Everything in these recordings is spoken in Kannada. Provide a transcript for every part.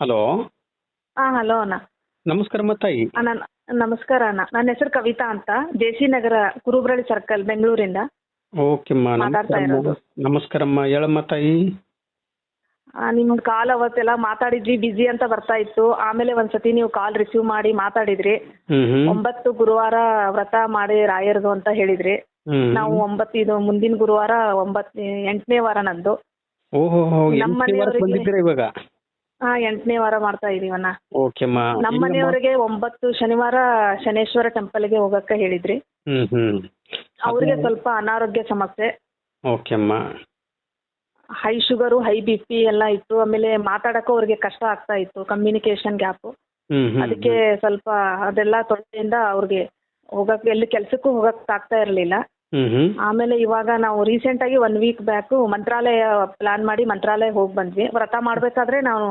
ಹಲೋ. ಹಾ ಹಲೋ ಅಣ್ಣ. ನಮಸ್ಕಾರಮ್ಮ ತಾಯಿ ಅಣ್ಣ ನಮಸ್ಕಾರ ಅಣ್ಣ. ನನ್ನ ಹೆಸರು ಕವಿತಾ ಅಂತ. ಜೆಸಿ ನಗರ ಕುರುಬ್ರಳ್ಳಿ ಸರ್ಕಲ್ ಬೆಂಗಳೂರಿಂದ ಓಕೆಮ್ಮ ಮಾತಾಡ್ತಾ ನಮಸ್ಕಾರಮ್ಮ ಇರೋದು. ನಮಸ್ಕಾರಮ್ಮ. ಹೇಳಮ್ಮ ತಾಯಿ ನಿಮ್ ಕಾಲ್ ಅವತ್ತೆಲ್ಲ ಮಾತಾಡಿದ್ವಿ ಬಿಸಿ ಅಂತ ಬರ್ತಾ ಇತ್ತು. ಆಮೇಲೆ ಒಂದ್ಸತಿ ನೀವು ಕಾಲ್ ರಿಸೀವ್ ಮಾಡಿ ಮಾತಾಡಿದ್ರಿ. ಹ್ಮ್ ಹ್ಮ್. ಒಂಬತ್ತು ಗುರುವಾರ ವ್ರತ ಮಾಡಿ ರಾಯರ್ದು ಅಂತ ಹೇಳಿದ್ರಿ. ಹ್ಮ್ ನಾವು ಒಂಬತ್ತು ಇದು ಮುಂದಿನ ಗುರುವಾರ ಒಂಬತ್ತು ಎಂಟನೇ ವಾರ ನಂದು. ಓಹೋ ನಮ್ಮ ಎಂಟನೇ ವಾರಕ್ಕೆ ಮನೆಯವರಿಗೆ- ಬಂದಿದ್ದೀರಾ ಇವಾಗ? ಹಾ ಎಂಟನೇ ವಾರ ಮಾಡ್ತಾ ಇದೀವಣ್ಣ ಓಕೆಮ್ಮ ನಮ್ಮ? ಮನೆಯವರಿಗೆ ಒಂಬತ್ತು ಶನಿವಾರ ಶನೇಶ್ವರ ಟೆಂಪಲ್ಗೆ ಹೋಗಕ್ಕೆ ಹೇಳಿದ್ರಿ. ಹ್ಮ್ ಹ್ಮ್. ಅವ್ರಿಗೆ ಸ್ವಲ್ಪ ಅನಾರೋಗ್ಯ ಸಮಸ್ಯೆ. ಓಕೆಮ್ಮ high sugar high B P ಎಲ್ಲ ಇತ್ತು. ಆಮೇಲೆ ಮಾತಾಡಕ್ಕೂ ಅವ್ರಿಗೆ ಕಷ್ಟ ಆಗ್ತಾ ಇತ್ತು. ಕಮ್ಯುನಿಕೇಶನ್ ಗ್ಯಾಪ್ ಹ್ಮ್ ಹ್ಮ್ ಅದಕ್ಕೆ ಸ್ವಲ್ಪ ಅದೆಲ್ಲ ತೊಂದರೆಯಿಂದ ಅವ್ರಿಗೆ ಹೋಗಕ್ಕೆ ಎಲ್ಲಿ ಕೆಲ್ಸಕ್ಕೂ ಹೋಗಕ್ ಆಗ್ತಾ ಇರಲಿಲ್ಲ. ಆಮೇಲೆ ಇವಾಗ ನಾವು ರೀಸೆಂಟ್ ಆಗಿ one week back Mantralayam plan ಮಾಡಿ ಮಂತ್ರಾಲಯ ಹೋಗಿ ಬಂದ್ವಿ. ವ್ರತ ಮಾಡ್ಬೇಕಾದ್ರೆ ನಾವು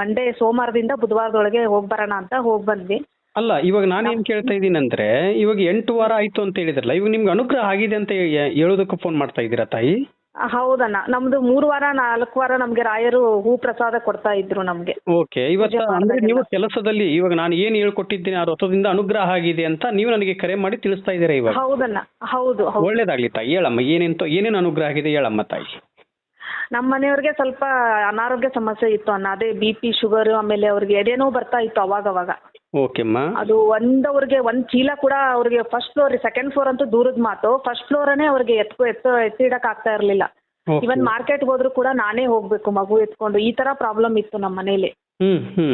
ಮಂಡೇ ಸೋಮವಾರದಿಂದ ಬುಧವಾರದೊಳಗೆ ಹೋಗಿ ಬರೋಣ ಅಂತ ಹೋಗಿ ಬಂದ್ವಿ. ಅಲ್ಲ ಇವಾಗ ಏನ್ ಕೇಳ್ತಾ ಇದ್ದೀನಿ ಅಂದ್ರೆ ಇವಾಗ ಎಂಟು ವಾರ ಆಯ್ತು ಅಂತ ಹೇಳಿದ್ರಲ್ಲ ಇವಾಗ ನಿಮ್ಗೆ ಅನುಗ್ರಹ ಆಗಿದೆ ಅಂತ ಹೇಳೋದಕ್ಕೆ ಫೋನ್ ಮಾಡ್ತಾ ಇದ್ದೀರಾ ತಾಯಿ? ಹೌದಣ್ಣ. ನಮ್ದು ಮೂರು ವಾರ ನಾಲ್ಕು ವಾರ ನಮ್ಗೆ ರಾಯರು ಹೂ ಪ್ರಸಾದ ಕೊಡ್ತಾ ಇದ್ರು ನಮ್ಗೆ. ಓಕೆ. ಇವತ್ತು ಅಂದ್ರೆ ನೀವು ಕೆಲಸದಲ್ಲಿ ಇವಾಗ ನಾನು ಏನ್ ಹೇಳ್ಕೊಟ್ಟಿದ್ದೀನಿ ಆ ರಥದಿಂದ ಅನುಗ್ರಹ ಆಗಿದೆ ಅಂತ ನೀವು ನನಗೆ ಕರೆ ಮಾಡಿ ತಿಳಿಸ್ತಾ ಇದ್ದೀರಾ ಇವಾಗ? ಹೌದಣ್ಣ. ಹೌದು ಹೌದು. ಒಳ್ಳೇದಾಗ್ಲಿ ತಾಯಿ. ಹೇಳಮ್ಮ ಏನೇಂತ ಏನೇನು ಅನುಗ್ರಹ ಆಗಿದೆ ಹೇಳಮ್ಮ ತಾಯಿ? ನಮ್ಮ ಮನೆಯವ್ರಿಗೆ ಸ್ವಲ್ಪ ಅನಾರೋಗ್ಯ ಸಮಸ್ಯೆ ಇತ್ತು ಅಣ್ಣ. ಅದೇ ಬಿ ಪಿ ಶುಗರ್ ಆಮೇಲೆ ಅವ್ರಿಗೆ ಎದೆನೋ ಬರ್ತಾ ಇತ್ತು ಅವಾಗ ಅವಾಗ ಓಕೆಮ್ಮ. ಅದು ಒಂದ್ ಅವ್ರಿಗೆ ಒಂದ್ ಚೀಲ ಕೂಡ ಅವ್ರಿಗೆ ಫಸ್ಟ್ ಫ್ಲೋರ್ ಸೆಕೆಂಡ್ ಫ್ಲೋರ್ ಅಂತೂ ದೂರದ ಮಾತು. ಫಸ್ಟ್ ಫ್ಲೋರನೇ ಅವ್ರಿಗೆ ಎತ್ಕೊ ಎತ್ತ ಎತ್ತಿಡಕ್ ಆಗ್ತಾ ಇರ್ಲಿಲ್ಲ. ಇವನ್ ಮಾರ್ಕೆಟ್ ಹೋದ್ರು ಕೂಡ ನಾನೇ ಹೋಗ್ಬೇಕು ಮಗು ಎತ್ಕೊಂಡು. ಈ ತರ ಪ್ರಾಬ್ಲಮ್ ಇತ್ತು ನಮ್ಮ ಮನೇಲಿ.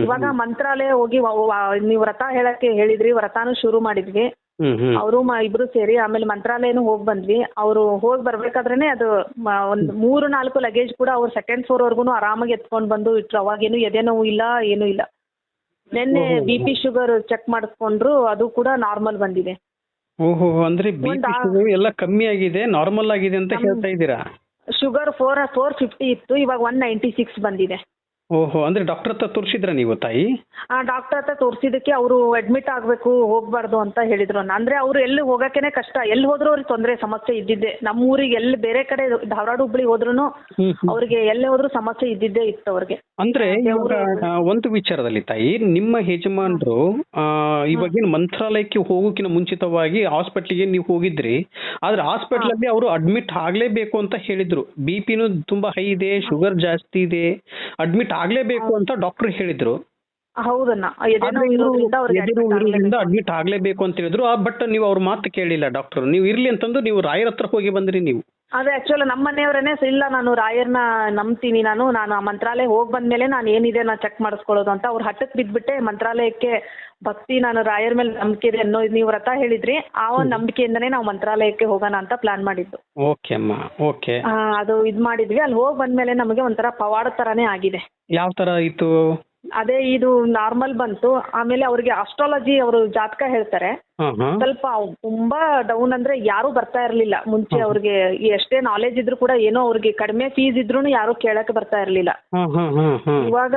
ಇವಾಗ ಮಂತ್ರಾಲಯ ಹೋಗಿ ನೀವು ವ್ರತ ಹೇಳಕ್ಕೆ ಹೇಳಿದ್ರಿ ವ್ರತಾನು ಶುರು ಮಾಡಿದ್ವಿ. ಅವರು ಇಬ್ರು ಸೇರಿ ಆಮೇಲೆ ಮಂತ್ರಾಲಯನು ಹೋಗಿ ಬಂದ್ವಿ. ಅವರು ಹೋಗಿ ಬರ್ಬೇಕಾದ್ರೇನೆ ಅದು ಒಂದು ಒಂದ್ ಮೂರು ನಾಲ್ಕು ಲಗೇಜ್ ಕೂಡ ಅವ್ರು ಸೆಕೆಂಡ್ ಫ್ಲೋರ್ ವರ್ಗುನು ಆರಾಮಾಗಿ ಎತ್ಕೊಂಡ್ ಬಂದು ಇಟ್ರು. ಅವಾಗೇನು ಎದೆ ನೋವು ಇಲ್ಲ ಏನೂ ಇಲ್ಲ. ನಿನ್ನೆ BP B P sugar check ಮಾಡಿಸ್ಕೊಂಡ್ರು ಅದು ಕೂಡ ನಾರ್ಮಲ್ ಬಂದಿದೆ. ಓಹೋ ಅಂದ್ರೆ ಬಿ ಒಂದ್ ಆ- ಎಲ್ಲ ಕಮ್ಮಿ ಆಗಿದೆ ನಾರ್ಮಲ್ ಆಗಿದೆ ಅಂತ ಹೇಳ್ತಾ ಇದ್ದೀರಾ? ಶುಗರ್ ಫೋರ್ ಫೋರ್ ಫಿಫ್ಟಿ ಇತ್ತು ಇವಾಗ ಒನ್ ನೈಂಟಿ ಸಿಕ್ಸ್ ಬಂದಿದೆ. ಓಹೋ ಅಂದ್ರೆ ಡಾಕ್ಟರ್ ಹತ್ರ ತೋರಿಸಿದ್ರ ನೀವು ತಾಯಿ? ಆ ಡಾಕ್ಟರ್ ಹತ್ರ ತೋರಿಸಿದಕ್ಕೆ ಅವರು ಅಡ್ಮಿಟ್ ಆಗಬೇಕು ಹೋಗ್ಬಾರ್ದು ಅಂತ ಹೇಳಿದ್ರು. ಅಂದ್ರೆ ಅವ್ರು ಎಲ್ಲಿ ಹೋಗಕ್ಕೆನೆ ಕಷ್ಟ. ಎಲ್ಲಿ ಹೋದ್ರು ಅವ್ರಿಗೆ ತೊಂದರೆ ಸಮಸ್ಯೆ ಇದ್ದಿದ್ದೆ. ನಮ್ಮ ಊರಿಗೆ ಎಲ್ಲಿ ಬೇರೆ ಕಡೆ ಧಾರವಾಡ ಹುಬ್ಳಿ ಹೋದ್ರು. ಅವ್ರಿಗೆ ಎಲ್ಲೇ ಹೋದ್ರು ಸಮಸ್ಯೆ ಇದ್ದಿದ್ದೆ ಇತ್ತು ಅವ್ರಿಗೆ. ಅಂದ್ರೆ ಒಂದು ವಿಚಾರದಲ್ಲಿ ತಾಯಿ ನಿಮ್ಮ ಯಜಮಾನರು ಇವಾಗಿನ ಮಂತ್ರಾಲಯಕ್ಕೆ ಹೋಗೋಕಿನ ಮುಂಚಿತವಾಗಿ ಹಾಸ್ಪಿಟ್ಲಿಗೆ ನೀವು ಹೋಗಿದ್ರಿ. ಆದ್ರೆ ಹಾಸ್ಪಿಟಲ್ ಅಲ್ಲಿ ಅವರು ಅಡ್ಮಿಟ್ ಆಗ್ಲೇಬೇಕು ಅಂತ ಹೇಳಿದ್ರು. ಬಿ ಪಿನೂ ತುಂಬಾ ಹೈ ಇದೆ ಶುಗರ್ ಜಾಸ್ತಿ ಇದೆ. ಅಡ್ಮಿಟ್ ಆಗ್ಲೇಬೇಕು ಅಂತ ಡಾಕ್ಟರ್ ಹೇಳಿದ್ರು. ಆಗ್ಲೇಬೇಕು. ಅಡ್ಮಿಟ್ ಆಗ್ಲೇಬೇಕು ಅಂತ ಹೇಳಿದ್ರು. ಬಟ್ ನೀವು ಅವ್ರ ಮಾತು ಕೇಳಿಲ್ಲ ಡಾಕ್ಟರ್ ನೀವು ಇರ್ಲಿ ಅಂತಂದು ನೀವು ರಾಯರ ಹತ್ರ ಹೋಗಿ ಬಂದ್ರಿ ನೀವು. ಅದೇ ಆಕ್ಚುಲಿ ನಮ್ಮ ಮನೆಯವರೇನೆ ಇಲ್ಲ ನಾನು ರಾಯರ್ನ ನಂಬ್ತೀನಿ ನಾನು. ನಾನು ಆ ಮಂತ್ರಾಲಯ ಹೋಗಿ ಬಂದ್ಮೇಲೆ ನಾನು ಏನಿದೆ ನಾನು ಚೆಕ್ ಮಾಡಿಸ್ಕೊಳ್ಳೋದು ಅಂತ ಅವ್ರು ಹಠಕ್ಕೆ ಬಿದ್ಬಿಟ್ಟೆ ಮಂತ್ರಾಲಯಕ್ಕೆ ಭಕ್ತಿ ನಾನು ರಾಯರ್ ಮೇಲೆ ನಂಬಿಕೆ ಇದೆ ಅನ್ನೋ ನೀವು ವ್ರತ ಹೇಳಿದ್ರಿ ಆ ಒಂದು ನಂಬಿಕೆಯಿಂದನೇ ನಾವು ಮಂತ್ರಾಲಯಕ್ಕೆ ಹೋಗೋಣ ಅಂತ ಪ್ಲಾನ್ ಮಾಡಿದ್ದು. ಓಕೆ ಅಮ್ಮ ಓಕೆ. ಆ, ಅದು ಇದು ಮಾಡಿದ್ವಿ. ಅಲ್ಲಿ ಹೋಗಿ ಬಂದ್ಮೇಲೆ ನಮಗೆ ಒಂಥರ ಪವಾಡ ತರಾನೇ ಆಗಿದೆ. ಯಾವ ತರ ಇತ್ತು? ಅದೇ ಇದು ನಾರ್ಮಲ್ ಬಂತು. ಆಮೇಲೆ ಅವ್ರಿಗೆ ಆಸ್ಟ್ರಾಲಜಿ ಅವರು ಜಾತಕ ಹೇಳ್ತಾರೆ. ಸ್ವಲ್ಪ ತುಂಬಾ ಡೌನ್ ಅಂದ್ರೆ ಯಾರು ಬರ್ತಾ ಇರ್ಲಿಲ್ಲ. ಮುಂಚೆ ಅವ್ರಿಗೆ ಎಷ್ಟೇ ನಾಲೆಜ್ ಇದ್ರು ಕೂಡ ಏನೋ ಅವ್ರಿಗೆ ಕಡಿಮೆ ಫೀಸ್ ಇದ್ರು ಯಾರು ಕೇಳಕ್ಕೆ ಬರ್ತಾ ಇರ್ಲಿಲ್ಲ. ಇವಾಗ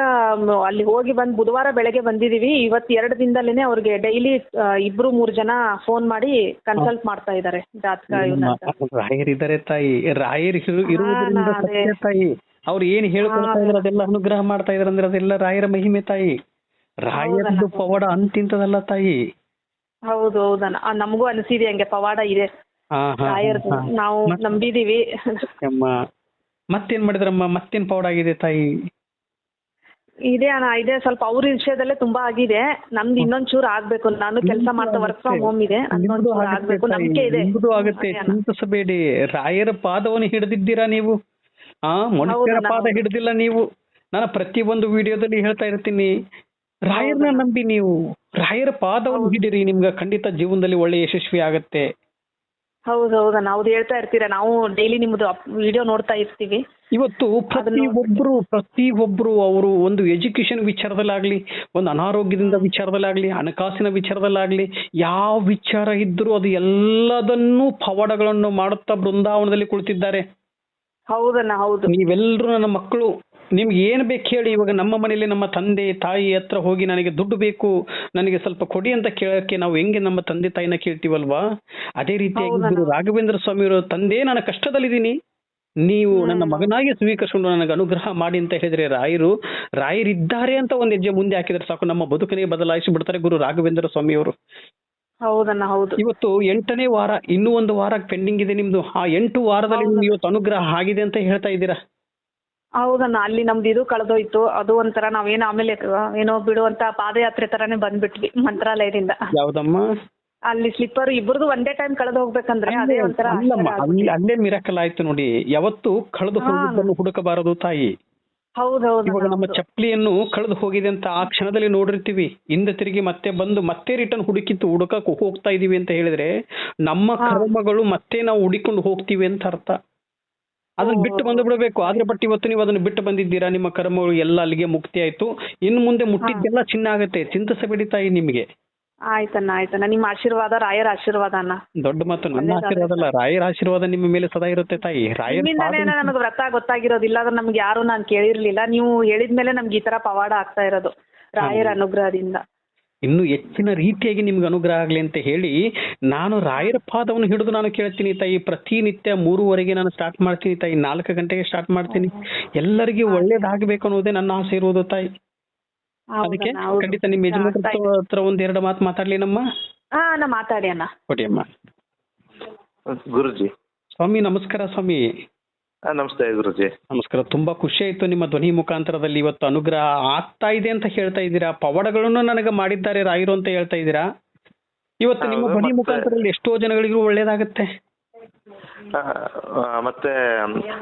ಅಲ್ಲಿ ಹೋಗಿ ಬಂದ್ ಬುಧವಾರ ಬೆಳಗ್ಗೆ ಬಂದಿದೀವಿ. ಇವತ್ ಎರಡು ದಿನದಲ್ಲೇನೆ ಅವ್ರಿಗೆ ಡೈಲಿ ಇಬ್ರು ಮೂರು ಜನ ಫೋನ್ ಮಾಡಿ ಕನ್ಸಲ್ಟ್ ಮಾಡ್ತಾ ಇದಾರೆ ಜಾತಕ. ರಾಯರಿದ್ದಾರೆ ತಾಯಿ. ರಾಯರ್ ತಾಯಿ. ಅವ್ರು ಏನ್ ಹೇಳ್ಕೊಳ್ತಾ ಇದ್ರು ಅದೆಲ್ಲ ಅನುಗ್ರಹ ಮಾಡ್ತಾ ಇದ್ರ ಅಂದ್ರೆ ಅದೆಲ್ಲ ರಾಯರ ಮಹಿಮೆ ತಾಯಿ. ರಾಯರದ್ದು ಪವಾಡ ಅಂತಿಂತದಲ್ಲ ತಾಯಿ. ಹೌದು ನಮಗೂ ಅನಿಸಿದೆ ಹಂಗೆ ಪವಾಡ ಇದೆ. ನಾವು ನಂಬಿದೀವಿ. ಮತ್ತೇನ್ ಮಾಡಿದ್ರಮ್ಮ? ಮತ್ತೇನ್ ಪವಾಡ ಆಗಿದೆ ತಾಯಿ? ಇದೆ ಅಣ್ಣ ಇದೆ. ಸ್ವಲ್ಪ ಅವ್ರ ವಿಷಯದಲ್ಲೇ ತುಂಬಾ ಆಗಿದೆ. ನಮ್ದು ಇನ್ನೊಂದ್ ಚೂರು ಆಗ್ಬೇಕು. ನಾನು ಕೆಲಸ ಮಾಡ್ತಾ ವರ್ಕ್ ಫ್ರಮ್ ಹೋಮ್ ಇದೆ. ಆಗ್ಬೇಕು. ನಂಬಿಕೆ ಇದೆ. ಆಗುತ್ತೆ. ಚಿಂತಿಸಬೇಡಿ. ರಾಯರ ಪಾದವನ್ನು ಹಿಡಿದಿದ್ದೀರಾ ನೀವು? ಆ ಮನುಷ್ಯರ ಪಾದ. ಹಿಡಿದಿಲ್ಲ ನೀವು. ನಾನು ಪ್ರತಿ ಒಂದು ವಿಡಿಯೋದಲ್ಲಿ ಹೇಳ್ತಾ ಇರ್ತೀನಿ. ರಾಯರ್ನ ನಂಬಿ ನೀವು. ರಾಯರ ಪಾದವನ್ನು. ಹಿಡಿರಿ ನಿಮ್ಗೆ ಖಂಡಿತ ಜೀವನದಲ್ಲಿ ಒಳ್ಳೆ ಯಶಸ್ವಿ ಆಗತ್ತೆ. ಹೌದು ಹೌದು. ನಾವು ಹೇಳ್ತಾ ಇರ್ತೀರಾ ನಾವು ಡೈಲಿ ನಿಮ್ದು ವಿಡಿಯೋ ನೋಡ್ತಾ ಇರ್ತೀವಿ. ಇವತ್ತು ಪ್ರತಿ ಒಬ್ರು ಪ್ರತಿ ಒಬ್ರು ಅವರು ಒಂದು ಎಜುಕೇಶನ್ ವಿಚಾರದಲ್ಲಾಗ್ಲಿ ಒಂದು ಅನಾರೋಗ್ಯದಿಂದ ವಿಚಾರದಲ್ಲಾಗ್ಲಿ ಹಣಕಾಸಿನ ವಿಚಾರದಲ್ಲಾಗ್ಲಿ ಯಾವ ವಿಚಾರ ಇದ್ರೂ ಅದು ಎಲ್ಲದನ್ನೂ ಪವಾಡಗಳನ್ನು ಮಾಡುತ್ತಾ ಬೃಂದಾವನದಲ್ಲಿ ಕುಳಿತಿದ್ದಾರೆ. ಹೌದಣ್ಣ ಹೌದು. ನೀವೆಲ್ಲರೂ ನನ್ನ ಮಕ್ಕಳು ನಿಮ್ಗೆ ಏನ್ ಬೇಕು ಹೇಳಿ ಇವಾಗ ನಮ್ಮ ಮನೇಲಿ ನಮ್ಮ ತಂದೆ ತಾಯಿ ಹತ್ರ ಹೋಗಿ ನನಗೆ ದುಡ್ಡು ಬೇಕು ನನಗೆ ಸ್ವಲ್ಪ ಕೊಡಿ ಅಂತ ಕೇಳಕ್ಕೆ ನಾವು ಹೆಂಗೆ ನಮ್ಮ ತಂದೆ ತಾಯಿನ ಕೇಳ್ತೀವಲ್ವಾ? ಅದೇ ರೀತಿಯಾಗಿ ರಾಘವೇಂದ್ರ ಗುರು ರಾಘವೇಂದ್ರ ಸ್ವಾಮಿಯವರು ತಂದೆ ನಾನು ಕಷ್ಟದಲ್ಲಿದ್ದೀನಿ. ನೀವು ನನ್ನ ಮಗನಾಗಿ ಸ್ವೀಕರಿಸಿಕೊಂಡು ನನಗೆ ಅನುಗ್ರಹ ಮಾಡಿ ಅಂತ ಹೇಳಿದ್ರೆ ರಾಯರು ರಾಯರಿದ್ದಾರೆ ಅಂತ ಒಂದು ಹೆಜ್ಜೆ ಮುಂದೆ ಹಾಕಿದ್ರೆ ಸಾಕು ನಮ್ಮ ಬದುಕನೇ ಬದಲಾಯಿಸಿ ಬಿಡ್ತಾರೆ ಗುರು ರಾಘವೇಂದ್ರ ಸ್ವಾಮಿ ಅವರು. ಹೌದಣ್ಣ ಹೌದು. ಇವತ್ತು ಎಂಟನೇ ವಾರ ಇನ್ನೂ ಒಂದು ವಾರ ಪೆಂಡಿಂಗ್ ಇದೆ ನಿಮ್ದು. ಆ ಎಂಟು ವಾರದಲ್ಲಿ ನಿಮ್ಗೆ ಇವತ್ತು ಅನುಗ್ರಹ ಆಗಿದೆ ಅಂತ ಹೇಳ್ತಾ ಇದ್ದೀರಾ? ಹೌದಣ್ಣ ಅಲ್ಲಿ ನಮ್ದು ಇದು ಕಳೆದೋಯ್ತು. ಅದು ಒಂಥರ ನಾವೇನು ಆಮೇಲೆ ಏನೋ ಬಿಡುವಂತ ಪಾದಯಾತ್ರೆ ತರಾನೇ ಬಂದ್ಬಿಟ್ವಿ ಮಂತ್ರಾಲಯದಿಂದ. ಯಾವ್ದಮ್ಮ? ಅಲ್ಲಿ ಸ್ಲಿಪ್ಪರ್ ಇಬ್ಬರದು ಒಂದೇ ಟೈಮ್ ಕಳೆದು ಹೋಗ್ಬೇಕಂದ್ರೆ ಅದೇ ಒಂಥರ ಅಲ್ಲಿ ಮಿರಾಕಲ್ ಆಯ್ತು ನೋಡಿ. ಯಾವತ್ತು ಕಳೆದು ಹಾ. ಹೋಗಿದ್ದನ್ನು ಹುಡುಕಬಾರದು ತಾಯಿ. ಇವಾಗ ನಮ್ಮ ಚಪ್ಪಲಿಯನ್ನು ಕಳೆದು ಹೋಗಿದೆ ಅಂತ ಆ ಕ್ಷಣದಲ್ಲಿ ನೋಡಿರ್ತೀವಿ. ಹಿಂದೆ ತಿರುಗಿ ಮತ್ತೆ ಬಂದು ಮತ್ತೆ ರಿಟರ್ನ್ ಹುಡುಕಿತ್ತು ಹುಡುಕಕ್ಕೆ ಹೋಗ್ತಾ ಇದೀವಿ ಅಂತ ಹೇಳಿದ್ರೆ ನಮ್ಮ ಕರ್ಮಗಳು ಮತ್ತೆ ನಾವು ಹುಡಿಕೊಂಡು ಹೋಗ್ತೀವಿ ಅಂತ ಅರ್ಥ. ಅದನ್ನ. ಬಿಟ್ಟು ಬಂದು ಬಿಡಬೇಕು ಆದ್ರೆ ಬಟ್ ಇವತ್ತು ನೀವು ಅದನ್ನ ಬಿಟ್ಟು ಬಂದಿದ್ದೀರಾ? ನಿಮ್ಮ ಕರ್ಮಗಳು ಎಲ್ಲ ಅಲ್ಲಿಗೆ ಮುಕ್ತಿ ಆಯ್ತು. ಇನ್ ಮುಂದೆ ಮುಟ್ಟಿದ್ದೆಲ್ಲ ಚಿನ್ನ ಆಗುತ್ತೆ. ಚಿಂತಿಸಬೇಡಿ ತಾಯಿ ನಿಮಗೆ. ಆಯ್ತಣ್ಣ ಆಯ್ತಣ್ಣ. ನಿಮ್ಮ ಆಶೀರ್ವಾದ ರಾಯರ ಆಶೀರ್ವಾದ ಅಣ್ಣ. ದೊಡ್ಡ ಮತ್ತು ನನ್ನ. ಆಶೀರ್ವಾದ ಅಲ್ಲ ರಾಯರ ಆಶೀರ್ವಾದ ನಿಮ್ಮ ಮೇಲೆ ಸದಾ ಇರುತ್ತೆ ತಾಯಿ. ರಾಯರ ನಿಮ್ಮಿಂದಾನೇ ಪಾದ- ನನಗೆ ವ್ರತ ಗೊತ್ತಾಗಿರೋದಿಲ್ಲ ಅದು ನಮ್ಗೆ ಯಾರು ನಾನು ಕೇಳಿರ್ಲಿಲ್ಲ. ನೀವು ಹೇಳಿದ್ಮೇಲೆ ನಮ್ಗೆ ಈ ತರ ಪವಾಡ ಆಗ್ತಾ ಇರೋದು ರಾಯರ ಅನುಗ್ರಹದಿಂದ. ಇನ್ನು ಹೆಚ್ಚಿನ ರೀತಿಯಾಗಿ ನಿಮ್ಗೆ ಅನುಗ್ರಹ ಆಗಲಿ ಅಂತ ಹೇಳಿ ನಾನು ರಾಯರ ಪಾದವನ್ನು ಹಿಡಿದು ನಾನು ಕೇಳ್ತೀನಿ ತಾಯಿ. ಪ್ರತಿನಿತ್ಯ ಮೂರುವರೆಗೆ ನಾನು ಸ್ಟಾರ್ಟ್ ಮಾಡ್ತೀನಿ ತಾಯಿ. ನಾಲ್ಕು ಗಂಟೆಗೆ ಸ್ಟಾರ್ಟ್ ಮಾಡ್ತೀನಿ. ಎಲ್ಲರಿಗೂ ಒಳ್ಳೇದಾಗಬೇಕು ಅನ್ನೋದೇ ನನ್ನ ಆಸೆ ಇರುವುದು ತಾಯಿ. ಅದಕ್ಕೆ ಖಂಡಿತ ನಿಮ್ಮ ಯಜಮಾನ್ ಹತ್ರ ಒಂದ್ ಎರಡು ಮಾತು ಮಾತಾಡ್ಲಿ ನಮ್ಮ. ಹಾ ನಾ ಮಾತಾಡಿ ಅಣ್ಣ. ಕೊಡಿ ಅಮ್ಮ. ಗುರುಜಿ. ಸ್ವಾಮಿ ನಮಸ್ಕಾರ ಸ್ವಾಮಿ. ನಮಸ್ತೆ ಗುರುಜಿ. ನಮಸ್ಕಾರ. ತುಂಬಾ ಖುಷಿ ಆಯ್ತು ನಿಮ್ಮ ಧ್ವನಿ ಮುಖಾಂತರದಲ್ಲಿ ಇವತ್ತು ಅನುಗ್ರಹ ಆಗ್ತಾ ಇದೆ ಅಂತ ಹೇಳ್ತಾ ಇದ್ದೀರಾ? ಪವಾಡಗಳನ್ನು ನನಗೆ ಮಾಡಿದ್ದಾರೆ ರಾಯರು ಅಂತ ಹೇಳ್ತಾ ಇದ್ದೀರಾ? ಇವತ್ತು ನಿಮ್ಮ ಧ್ವನಿ ಮುಖಾಂತರದಲ್ಲಿ ಎಷ್ಟೋ ಜನಗಳಿಗೂ ಒಳ್ಳೇದಾಗುತ್ತೆ. ಮತ್ತೆ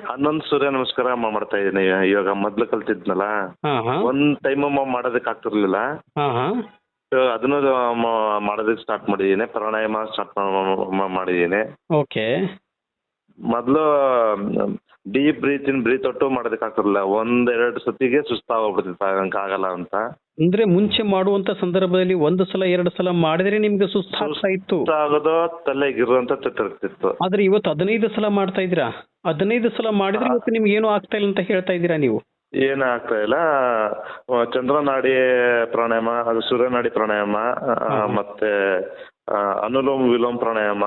ಹನ್ನೊಂದು ಸೂರ್ಯ ನಮಸ್ಕಾರ ಮಾಡ್ತಾ ಇದ್ದೀನಿ. ಇವಾಗ ಮೊದ್ಲು ಕಲ್ತಿದ್ನಲ್ಲ? ಒಂದ್ ಟೈಮ್ ಮಾಡೋದಕ್ಕೆ ಆಗ್ತಿರ್ಲಿಲ್ಲ. ಮಾಡೋದಕ್ ಅದನ್ನು ಮಾಡೋದಕ್ಕೆ ಸ್ಟಾರ್ಟ್ ಮಾಡಿದ್ದೀನಿ. ಪ್ರಾಣಾಯಾಮ ಸ್ಟಾರ್ಟ್ ಮಾಡಿದ್ದೀನಿ. ಮೊದ್ಲು deep breath in breath out ಮಾಡೋದಕ್ಕೆ ಆಗ್ತಿರ್ಲಿಲ್ಲ. ಒಂದೆರಡು ಸತಿಗೆ ಸುಸ್ತಾಗೋಗ್ಬಿಡ್ತಿತ್ತು ಆಗಲ್ಲ ಅಂತ. ಅಂದ್ರೆ ಮುಂಚೆ ಮಾಡುವಂತ ಸಂದರ್ಭದಲ್ಲಿ ಒಂದು ಸಲ ಎರಡು ಸಲ ಮಾಡಿದ್ರೆ ನಿಮ್ಗೆ ಸುಸ್ತಾಗ್ತಾ ಇತ್ತು. ಸುಸ್ತಾಗೋದು ತಲೆಗಿರುವಂತ ತಿರ್ತಿತ್ತು ಆದ್ರೆ ಇವತ್ತು ಹದಿನೈದು ಸಲ ಮಾಡ್ತಾ ಇದ್ದೀರಾ? ಹದಿನೈದು ಸಲ ಮಾಡಿದ್ರೆ ಇವತ್ತು ನಿಮ್ಗೆ ಏನು ಆಗ್ತಾ ಇಲ್ಲ ಅಂತ ಹೇಳ್ತಾ ಇದ್ದೀರಾ ನೀವು? ಏನು ಆಗ್ತಾ ಇಲ್ಲ. ಚಂದ್ರನಾಡಿ ಪ್ರಾಣಾಯಾಮ ಅದು ಸೂರ್ಯನಾಡಿ ಪ್ರಾಣಾಯಾಮ ಮತ್ತೆ ಅನುಲೋಮ ವಿಲೋಮ ಪ್ರಾಣಾಯಾಮ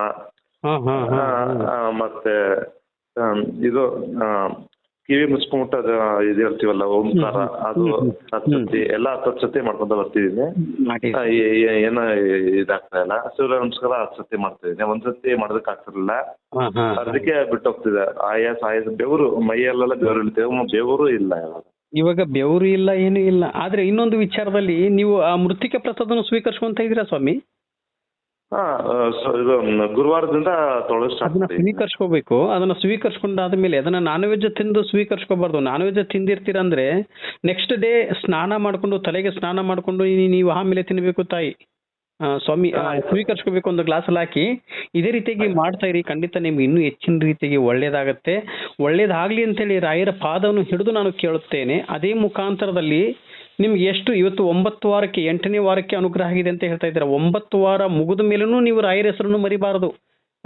ಮತ್ತೆ ಇದು ಕಿವಿ ಮುಚ್ಕೊಂಬಿಟ್ಟು ಅದು ಇದು ಹೇಳ್ತೀವಲ್ಲ ಓಂಕಾರ ಅದು ಸ್ವಚ್ಛತೆ ಎಲ್ಲಾ ಸತಿ ಮಾಡ್ಕೊಂತ ಬರ್ತಿದೀನಿ. ಏನ ಇದಾಗ್ತಾ ಇಲ್ಲ. ಸೂರ್ಯ ನಮಸ್ಕಾರ ಸ್ವಚ್ಛತೆ ಸತಿ ಮಾಡ್ತಿದ್ದೀನಿ ಒಂದ್ ಸತಿ ಮಾಡೋದಕ್ಕೆ ಆಗ್ತಿರ್ಲಿಲ್ಲ ಅದಕ್ಕೆ ಬಿಟ್ಟು ಹೋಗ್ತಿದೆ ಆಯಾಸ ಆಯಾಸ. ಬೆವರು ಮೈಯಲ್ಲೆಲ್ಲ ಬೆವರು ಇಳ್ತೇವೆ ಬೆವರು ಇಲ್ಲ ಇವಾಗ ಇವಾಗ ಬೆವರು ಇಲ್ಲ ಏನು ಇಲ್ಲ. ಆದ್ರೆ ಇನ್ನೊಂದು ವಿಚಾರದಲ್ಲಿ ನೀವು ಆ ಮೃತ್ತಿಕೆ ಪ್ರಸಾದನ ಸ್ವೀಕರಿಸುವಂತ ಇದೀರಾ ಸ್ವಾಮಿ? ಇದು ಗುರುವಾರದಿಂದ ತೊಳೆದು ಸ್ಟಾರ್ಟ್ ಅದನ್ನ ಸ್ವೀಕರಿಸ್ಕೋಬೇಕು. ಅದನ್ನ ಸ್ವೀಕರಿಸ್ಕೊಂಡಾದ್ಮೇಲೆ ಅದನ್ನ ನಾನ್ ವೆಜ್ ತಿಂದು ಸ್ವೀಕರಿಸ್ಕೋಬಾರ್ದು. ನಾನ್ ವೆಜ್ ತಿಂದಿರ್ತೀರ ಅಂದ್ರೆ ನೆಕ್ಸ್ಟ್ ಡೇ ಸ್ನಾನ ಮಾಡ್ಕೊಂಡು ತಲೆಗೆ ಸ್ನಾನ ಮಾಡ್ಕೊಂಡು ನೀವು ಆಮೇಲೆ ತಿನ್ಬೇಕು ತಾಯಿ. ಆ, ಸ್ವಾಮಿ ಸ್ವೀಕರಿಸ್ಕೋಬೇಕು ಒಂದು ಗ್ಲಾಸಲ್ಲಿ ಹಾಕಿ. ಇದೇ ರೀತಿಯಾಗಿ ಮಾಡ್ತಾ ಇರಿ. ಖಂಡಿತ ನಿಮ್ಗೆ ಇನ್ನೂ ಹೆಚ್ಚಿನ ರೀತಿಯಾಗಿ ಒಳ್ಳೇದಾಗತ್ತೆ. ಒಳ್ಳೇದಾಗ್ಲಿ ಅಂತೇಳಿ ರಾಯರ ಪಾದವನ್ನು ಹಿಡಿದು ನಾನು ಕೇಳುತ್ತೇನೆ. ಅದೇ ಮುಖಾಂತರದಲ್ಲಿ ನಿಮ್ಗೆ ಎಷ್ಟು? ಇವತ್ತು ಒಂಬತ್ತು ವಾರಕ್ಕೆ ಎಂಟನೇ ವಾರಕ್ಕೆ ಅನುಗ್ರಹ ಆಗಿದೆ ಅಂತ ಹೇಳ್ತಾ ಇದ್ದೀರಾ? ಒಂಬತ್ತು ವಾರ ಮುಗಿದ ಮೇಲೂ ನೀವು ರಾಯರ ಹೆಸರನ್ನು ಮರಿಬಾರದು.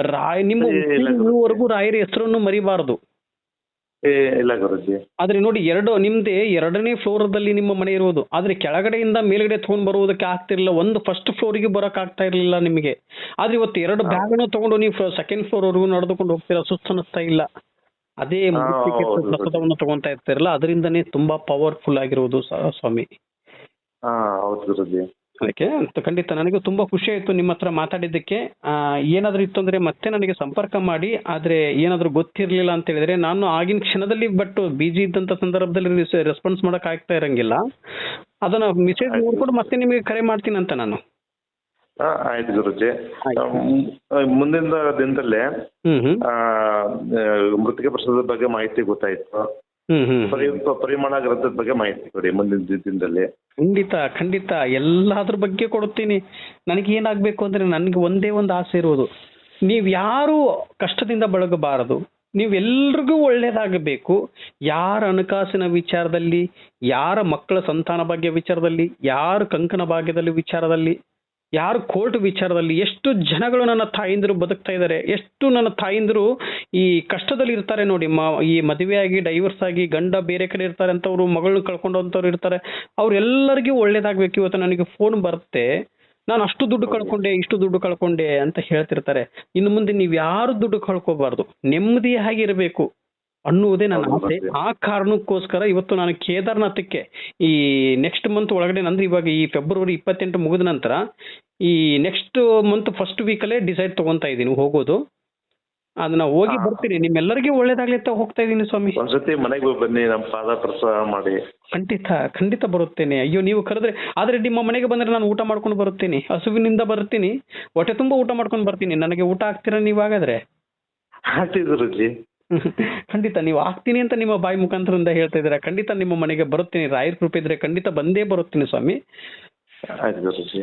ರಾಯ ನಿಮ್ಮ. ಇಲ್ಲಿವರೆಗೂ ರಾಯರ ಹೆಸರನ್ನು ಮರಿಬಾರದು. ಏ ಇಲ್ಲ ಗುರುಜಿ. ಆದ್ರೆ ನೋಡಿ ಎರಡು ನಿಮ್ದೇ ಎರಡನೇ ಫ್ಲೋರ್ ದಲ್ಲಿ ನಿಮ್ಮ ಮನೆ ಇರುವುದು. ಆದ್ರೆ ಕೆಳಗಡೆಯಿಂದ ಮೇಲ್ಗಡೆ ತಗೊಂಡ್ ಬರುವುದಕ್ಕೆ ಆಗ್ತಿರ್ಲಿಲ್ಲ. ಒಂದು ಫಸ್ಟ್ ಫ್ಲೋರಿಗೆ ಬರಕ್ ಆಗ್ತಾ ಇರಲಿಲ್ಲ ನಿಮಗೆ. ಆದ್ರೆ ಇವತ್ತು ಎರಡು ಬ್ಯಾಗ್ ಅನ್ನು ತಗೊಂಡು ನೀವು ಸೆಕೆಂಡ್ ಫ್ಲೋರ್ ವರೆಗೂ ನಡೆದುಕೊಂಡು ಹೋಗ್ತೀರಾ? ಸುಸ್ತು ಅನ್ನಿಸ್ತಾ ಇಲ್ಲ. ಅದೇ. ಪ್ರಸಾದವನ್ನು ತಗೊಂತಾ ಇರ್ತಿರಲ್ಲ ಅದರಿಂದನೇ ತುಂಬಾ ಪವರ್ಫುಲ್ ಆಗಿರುವುದು ಸ್ವಾಮಿ. ಹಾ ಹೌದು ಗುರುಜಿ. ಅದಕ್ಕೆ ಖಂಡಿತ ನನಗೆ ತುಂಬಾ ಖುಷಿ ಆಯ್ತು ನಿಮ್ಮ ಹತ್ರ ಮಾತಾಡಿದ್ದಕ್ಕೆ. ಏನಾದ್ರೂ ಇತ್ತು ಅಂದ್ರೆ ಮತ್ತೆ ನನಗೆ ಸಂಪರ್ಕ ಮಾಡಿ ಆದ್ರೆ ಏನಾದ್ರೂ ಗೊತ್ತಿರ್ಲಿಲ್ಲ ಅಂತ ಹೇಳಿದ್ರೆ ನಾನು ಆಗಿನ ಕ್ಷಣದಲ್ಲಿ ಬಟ್ ಬಿಜಿ ಇದ್ದಂತ ಸಂದರ್ಭದಲ್ಲಿ ರೆಸ್ಪಾನ್ಸ್ ಮಾಡಕ್ ಆಗ್ತಾ ಇರಂಗಿಲ್ಲ. ಅದನ್ನ ಮೆಸೇಜ್ ನೋಡ್ಕೊಂಡು ಮತ್ತೆ ನಿಮಗೆ ಕರೆ ಮಾಡ್ತೀನಿ ಅಂತ ನಾನು. ಹಾ ಆಯ್ತು ಗುರುಜಿ. ಮುಂದಿನ ದಿನದಲ್ಲಿ ಆ, ಮೃತ್ತಿಕೆ ಪ್ರಸಾದದ ಬಗ್ಗೆ ಮಾಹಿತಿ ಗೊತ್ತಾಯ್ತು. ಪರಿಮಾಣ ಗ್ರಂಥದ ಬಗ್ಗೆ ಮಾಹಿತಿ ಕೊಡಿ ಮುಂದಿನ ದಿನದಲ್ಲಿ. ಖಂಡಿತ ಖಂಡಿತ. ಎಲ್ಲಾದ್ರ ಬಗ್ಗೆ ಕೊಡುತ್ತೀನಿ. ನನಗೆ ಏನಾಗಬೇಕು ಅಂದ್ರೆ ನನಗೆ ಒಂದೇ ಒಂದು ಆಸೆ ಇರುವುದು. ನೀವು ಯಾರು ಕಷ್ಟದಿಂದ ಬಳಗಬಾರದು. ನೀವೆಲ್ರಿಗೂ ಒಳ್ಳೇದಾಗಬೇಕು. ಯಾರ ಹಣಕಾಸಿನ ವಿಚಾರದಲ್ಲಿ ಯಾರ ಮಕ್ಕಳ ಸಂತಾನ ಭಾಗ್ಯ ವಿಚಾರದಲ್ಲಿ ಯಾರ ಕಂಕಣ ಭಾಗ್ಯದಲ್ಲಿ ವಿಚಾರದಲ್ಲಿ ಯಾರು ಕೋರ್ಟ್ ವಿಚಾರದಲ್ಲಿ ಎಷ್ಟು ಜನಗಳು ನನ್ನ ತಾಯಿಂದರು ಬದುಕ್ತಾ ಇದ್ದಾರೆ ಎಷ್ಟು ನನ್ನ ತಾಯಿಂದರು ಈ ಕಷ್ಟದಲ್ಲಿ ಇರ್ತಾರೆ ನೋಡಿ ಮ ಈ ಮದುವೆಯಾಗಿ ಡೈವರ್ಸ್ ಆಗಿ ಗಂಡ ಬೇರೆ ಕಡೆ ಇರ್ತಾರೆ ಅಂತವ್ರು ಮಗಳನ್ನ ಕಳ್ಕೊಂಡಂಥವ್ರು ಇರ್ತಾರೆ ಅವರೆಲ್ಲರಿಗೂ ಒಳ್ಳೇದಾಗ್ಬೇಕು. ಇವತ್ತು ನನಗೆ ಫೋನ್ ಬರುತ್ತೆ ನಾನು ಅಷ್ಟು ದುಡ್ಡು ಕಳ್ಕೊಂಡೆ ಇಷ್ಟು ದುಡ್ಡು ಕಳ್ಕೊಂಡೆ ಅಂತ ಹೇಳ್ತಿರ್ತಾರೆ. ಇನ್ನು ಮುಂದೆ ನೀವು ಯಾರು ದುಡ್ಡು ಕಳ್ಕೊಬಾರ್ದು. ನೆಮ್ಮದಿಯಾಗಿರಬೇಕು ಅನ್ನುವುದೇ ನನ್ನ ಆಸೆ. ಆ ಕಾರಣಕ್ಕೋಸ್ಕರ ಇವತ್ತು ನಾನು ಕೇದಾರ್ನಾಥಕ್ಕೆ ಈ ನೆಕ್ಸ್ಟ್ ಮಂತ್ ಒಳಗಡೆ ಅಂದ್ರೆ ಇವಾಗ ಈ ಫೆಬ್ರವರಿ ಇಪ್ಪತ್ತೆಂಟು ಮುಗಿದ ನಂತರ ಈ ನೆಕ್ಸ್ಟ್ ಮಂತ್ ಫಸ್ಟ್ ವೀಕಲ್ಲೇ ಡಿಸೈಡ್ ತಗೊಂತಾ ಇದ್ದೀನಿ ಹೋಗೋದು. ಅದನ್ನ ಹೋಗಿ ಬರ್ತೀನಿ. ನಿಮ್ಮೆಲ್ಲರಿಗೂ ಒಳ್ಳೇದಾಗ್ಲಿ ಅಂತ ಹೋಗ್ತಾ ಇದ್ದೀನಿ ಸ್ವಾಮಿ. ಒಂದ್ಸತಿ ಮನೆಗೆ ಬನ್ನಿ ನಮ್ಮ ಪಾದ ಪ್ರಸಾದ ಮಾಡಿ. ಖಂಡಿತ ಖಂಡಿತ ಬರುತ್ತೇನೆ. ಅಯ್ಯೋ ನೀವು ಕರೆದ್ರೆ ಆದ್ರೆ ನಿಮ್ಮ ಮನೆಗೆ ಬಂದ್ರೆ ನಾನು ಊಟ ಮಾಡ್ಕೊಂಡು ಬರುತ್ತೇನೆ. ಹಸುವಿನಿಂದ ಬರ್ತೀನಿ. ಹೊಟ್ಟೆ ತುಂಬಾ ಊಟ ಮಾಡ್ಕೊಂಡು ಬರ್ತೀನಿ. ನನಗೆ ಊಟ ಹಾಕ್ತೀರಾ ನೀವಾಗಾದ್ರೆ? ಗುರುಜಿ ಖಂಡಿತ ನೀವು ಆಗ್ತೀನಿ ಅಂತ ನಿಮ್ಮ ಬಾಯಿ ಮುಖಾಂತರದಿಂದ ಹೇಳ್ತಾ ಇದ್ದೀರಾ? ಖಂಡಿತ ನಿಮ್ಮ ಮನೆಗೆ ಬರುತ್ತೀನಿ ರಾಯರ್ ಕೃಪೆ ಇದ್ರೆ ಖಂಡಿತ ಬಂದೇ ಬರುತ್ತೀನಿ ಸ್ವಾಮಿ.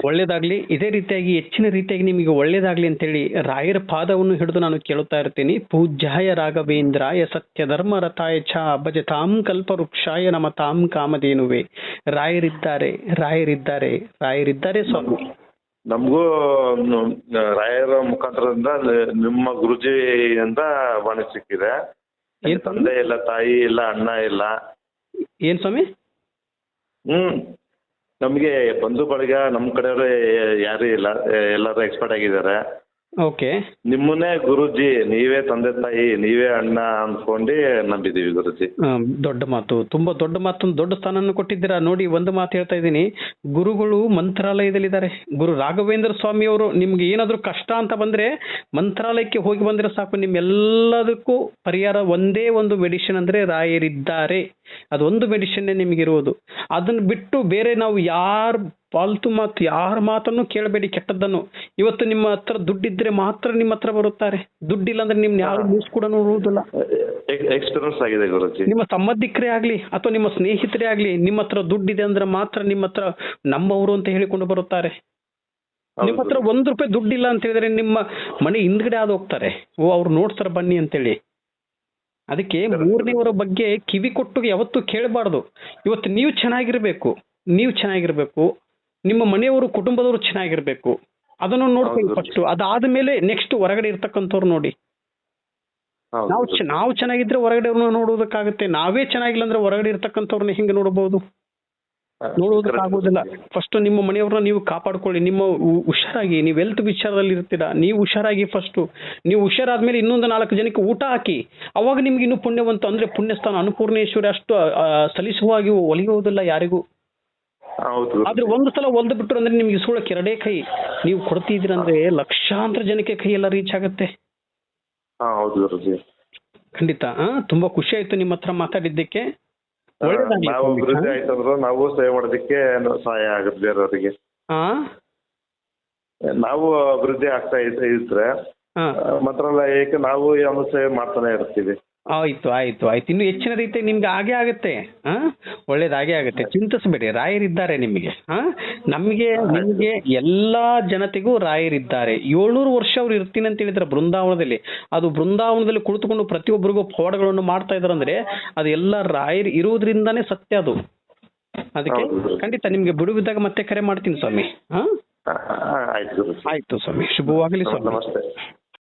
ಒಳ್ಳೇದಾಗ್ಲಿ ಇದೇ ರೀತಿಯಾಗಿ ಹೆಚ್ಚಿನ ರೀತಿಯಾಗಿ ನಿಮಗೆ ಒಳ್ಳೇದಾಗ್ಲಿ ಅಂತೇಳಿ ರಾಯರ ಪಾದವನ್ನು ಹಿಡಿದು ನಾನು ಕೇಳುತ್ತಾ ಇರ್ತೀನಿ. ಪೂಜ್ಯಾಯ ರಾಘವೇಂದ್ರಾಯ ಸತ್ಯ ಧರ್ಮ ರಥಾಯ ಚ ವೃಕ್ಷಾಯ ಕಲ್ಪವೃಕ್ಷಾಯ ನಮತಾಂ ಕಾಮಧೇನುವೆ. ರಾಯರಿದ್ದಾರೆ ರಾಯರಿದ್ದಾರೆ ರಾಯರಿದ್ದಾರೆ ಸ್ವಾಮಿ. ನಮಗೂ ರಾಯರ ಮುಖಾಂತರದಿಂದ ನಿಮ್ಮ ಗುರುಜಿಯಿಂದ ವಾಣಿ ಸಿಕ್ಕಿದೆ. ಏನ್ ಸ್ವಾಮಿ? ತಂದೆ ಇಲ್ಲ ತಾಯಿ ಇಲ್ಲ ಅಣ್ಣ ಇಲ್ಲ. ಏನ್ ಸ್ವಾಮಿ? ಹ್ಮ್. ನಮಗೆ ಬಂಧು ಬಳಗ ನಮ್ಮ ಕಡೆಯವರು ಯಾರು ಇಲ್ಲ ಎಲ್ಲರೂ ಎಕ್ಸ್ಪರ್ಟ್ ಆಗಿದ್ದಾರೆ. ಓಕೆ. ನಿಮ್ಮನ್ನೇ ಗುರುಜಿ ನೀವೇ ತಂದೆ ತಾಯಿ ನೀವೇ ಅಣ್ಣ ಅನ್ಕೊಂಡು ನಂಬಿದೀವಿ ಗುರುಜಿ. ದೊಡ್ಡ ಮಾತು. ತುಂಬಾ ದೊಡ್ಡ ಮಾತು ದೊಡ್ಡ ಸ್ಥಾನವನ್ನು ಕೊಟ್ಟಿದ್ದೀರಾ? ನೋಡಿ ಒಂದು ಮಾತು ಹೇಳ್ತಾ ಇದ್ದೀನಿ. ಗುರುಗಳು ಮಂತ್ರಾಲಯದಲ್ಲಿದ್ದಾರೆ. ಗುರು ರಾಘವೇಂದ್ರ ಸ್ವಾಮಿ ಅವರು ನಿಮ್ಗೆ ಏನಾದರೂ ಕಷ್ಟ ಅಂತ ಬಂದ್ರೆ ಮಂತ್ರಾಲಯಕ್ಕೆ ಹೋಗಿ ಬಂದ್ರೆ ಸಾಕು. ನಿಮ್ಮೆಲ್ಲದಕ್ಕೂ ಪರಿಹಾರ ಒಂದೇ ಒಂದು ಮೆಡಿಷನ್ ಅಂದ್ರೆ ರಾಯರಿದ್ದಾರೆ. ಅದೊಂದು ಮೆಡಿಸಿನ್ ನಿಮಗಿರುವುದು ಅದನ್ನ ಬಿಟ್ಟು ಬೇರೆ ನಾವು ಯಾರ್ ಫಾಲ್ತು ಮಾತು ಯಾರ ಮಾತನ್ನು ಕೇಳಬೇಡಿ ಕೆಟ್ಟದ್ದನ್ನು. ಇವತ್ತು ನಿಮ್ಮ ಹತ್ರ ದುಡ್ಡಿದ್ರೆ ಮಾತ್ರ ನಿಮ್ಮ ಹತ್ರ ಬರುತ್ತಾರೆ. ದುಡ್ಡಿಲ್ಲ ಅಂದ್ರೆ ನಿಮ್ನ ಯಾರು ಮೂಸ್ ಕೂಡ ನೋಡುವುದಿಲ್ಲ. ಎಕ್ಸ್ಪೀರಿಯನ್ಸ್ ಆಗಿದೆ ಗುರುಜಿ. ನಿಮ್ಮ ಸಂಬಂಧಿಕರೇ ಆಗ್ಲಿ ಅಥವಾ ನಿಮ್ಮ ಸ್ನೇಹಿತರೇ ಆಗ್ಲಿ ನಿಮ್ಮ ಹತ್ರ ದುಡ್ಡಿದೆ ಅಂದ್ರೆ ಮಾತ್ರ ನಿಮ್ಮ ಹತ್ರ ನಮ್ಮವರು ಅಂತ ಹೇಳಿಕೊಂಡು ಬರುತ್ತಾರೆ. ನಿಮ್ಮ ಹತ್ರ ಒಂದ್ ರೂಪಾಯಿ ದುಡ್ಡಿಲ್ಲ ಅಂತ ಹೇಳಿದ್ರೆ ನಿಮ್ಮ ಮನೆ ಹಿಂದ್ಗಡೆ ಆದ ಹೋಗ್ತಾರೆ. ಓ ಅವ್ರು ನೋಡ್ತಾರೆ ಬನ್ನಿ ಅಂತೇಳಿ. ಅದಕ್ಕೆ ಮೂರನೇವರ ಬಗ್ಗೆ ಕಿವಿ ಕೊಟ್ಟು ಯಾವತ್ತೂ ಕೇಳಬಾರ್ದು. ಇವತ್ತು ನೀವು ಚೆನ್ನಾಗಿರ್ಬೇಕು ನೀವು ಚೆನ್ನಾಗಿರ್ಬೇಕು ನಿಮ್ಮ ಮನೆಯವರು ಕುಟುಂಬದವರು ಚೆನ್ನಾಗಿರ್ಬೇಕು. ಅದನ್ನು ನೋಡ್ಕೊಳ್ಳಿ ಫಸ್ಟ್ ಅದಾದ ಮೇಲೆ ನೆಕ್ಸ್ಟ್ ಹೊರಗಡೆ ಇರ್ತಕ್ಕಂಥವ್ರು ನೋಡಿ. ನಾವು ನಾವು ಚೆನ್ನಾಗಿದ್ರೆ ಹೊರಗಡೆ ನೋಡೋದಕ್ಕಾಗುತ್ತೆ ನಾವೇ ಚೆನ್ನಾಗಿಲ್ಲ ಅಂದ್ರೆ ಹೊರಗಡೆ ಇರ್ತಕ್ಕಂಥವ್ರನ್ನ ಹೆಂಗೆ ನೋಡಬಹುದು? ನೋಡುವುದಕ್ಕಾಗೋದಿಲ್ಲ ಫಸ್ಟ್ ನಿಮ್ಮ ಮನೆಯವ್ರನ್ನ ನೀವು ಕಾಪಾಡ್ಕೊಳ್ಳಿ. ನಿಮ್ಮ ಹುಷಾರಾಗಿ ನೀವು ಹೆಲ್ತ್ ವಿಚಾರದಲ್ಲಿ ಇರ್ತೀರಾ ನೀವು ಹುಷಾರಾಗಿ ಫಸ್ಟ್ ನೀವು ಹುಷಾರಾದ್ಮೇಲೆ ಇನ್ನೊಂದು ನಾಲ್ಕು ಜನಕ್ಕೆ ಊಟ ಹಾಕಿ ಅವಾಗ ನಿಮ್ಗೆ ಇನ್ನೂ ಪುಣ್ಯವಂತ ಅಂದ್ರೆ ಪುಣ್ಯಸ್ಥಾನ ಅನ್ನಪೂರ್ಣೇಶ್ವರಿ ಅಷ್ಟು ಸಲಿಸುವಾಗಿ ಒಲಿಯೋದಿಲ್ಲ ಯಾರಿಗೂ. ಆದ್ರೆ ಒಂದು ಸಲ ಒಲ್ದು ಬಿಟ್ರು ಅಂದ್ರೆ ನಿಮ್ಗೆ ಸುಳಕ್ಕೆ ಎರಡೇ ಕೈ. ನೀವು ಕೊಡ್ತಿದ್ದೀರಂದ್ರೆ ಲಕ್ಷಾಂತರ ಜನಕ್ಕೆ ಕೈ ಎಲ್ಲ ರೀಚ್ ಆಗುತ್ತೆ. ಖಂಡಿತ ತುಂಬಾ ಖುಷಿ ಆಯ್ತು ನಿಮ್ಮ ಹತ್ರ ಮಾತಾಡಿದ್ದಕ್ಕೆ. ನಾವು. ಅಭಿವೃದ್ಧಿ ಆಯ್ತಂದ್ರೆ ನಾವು ಸೇವೆ ಮಾಡೋದಕ್ಕೆ ಸಹಾಯ ಆಗುತ್ತೆ ಬೇರೆಯವರಿಗೆ ನಾವು ಅಭಿವೃದ್ಧಿ ಆಗ್ತಾ ಇದ್- ಇದ್ರೆ ಮಾತ್ರ ಮಂತ್ರಾಲಯಕ್ಕೆ ನಾವು ಸೇವೆ ಮಾಡ್ತಾನೆ ಇರ್ತೀವಿ. ಆಯ್ತು ಆಯ್ತು ಆಯ್ತು. ಇನ್ನು ಹೆಚ್ಚಿನ ರೀತಿ ನಿಮ್ಗೆ ಹಾಗೆ ಆಗುತ್ತೆ. ಹಾ ಒಳ್ಳೇದಾಗೆ ಆಗುತ್ತೆ. ಚಿಂತಿಸಬೇಡಿ ರಾಯರಿದ್ದಾರೆ ನಿಮಗೆ. ಹಾ ನಮಗೆ ನಿಮಗೆ ಎಲ್ಲಾ ಜನತೆಗೂ ರಾಯರಿದ್ದಾರೆ. ಏಳ್ನೂರು ವರ್ಷ ಅವ್ರು ಇರ್ತೀನಿ ಅಂತ ಹೇಳಿದ್ರೆ ಬೃಂದಾವನದಲ್ಲಿ. ಅದು ಬೃಂದಾವನದಲ್ಲಿ ಕುಳಿತುಕೊಂಡು ಪ್ರತಿಯೊಬ್ಬರಿಗೂ ಪವಾಡಗಳನ್ನು ಮಾಡ್ತಾ ಇದಾರೆ ಅಂದ್ರೆ ಅದು ಎಲ್ಲ ರಾಯರ್ ಇರುವುದರಿಂದಾನೇ ಸತ್ಯ ಅದು. ಅದಕ್ಕೆ. ಖಂಡಿತ ನಿಮ್ಗೆ ಬಿಡುವಿದ್ದಾಗ ಮತ್ತೆ ಕರೆ ಮಾಡ್ತೀನಿ ಸ್ವಾಮಿ. ಹಾ ಆಯ್ತು ಸ್ವಾಮಿ. ಶುಭವಾಗಲಿ ಸ್ವಾಮಿ. ನಮಸ್ತೆ.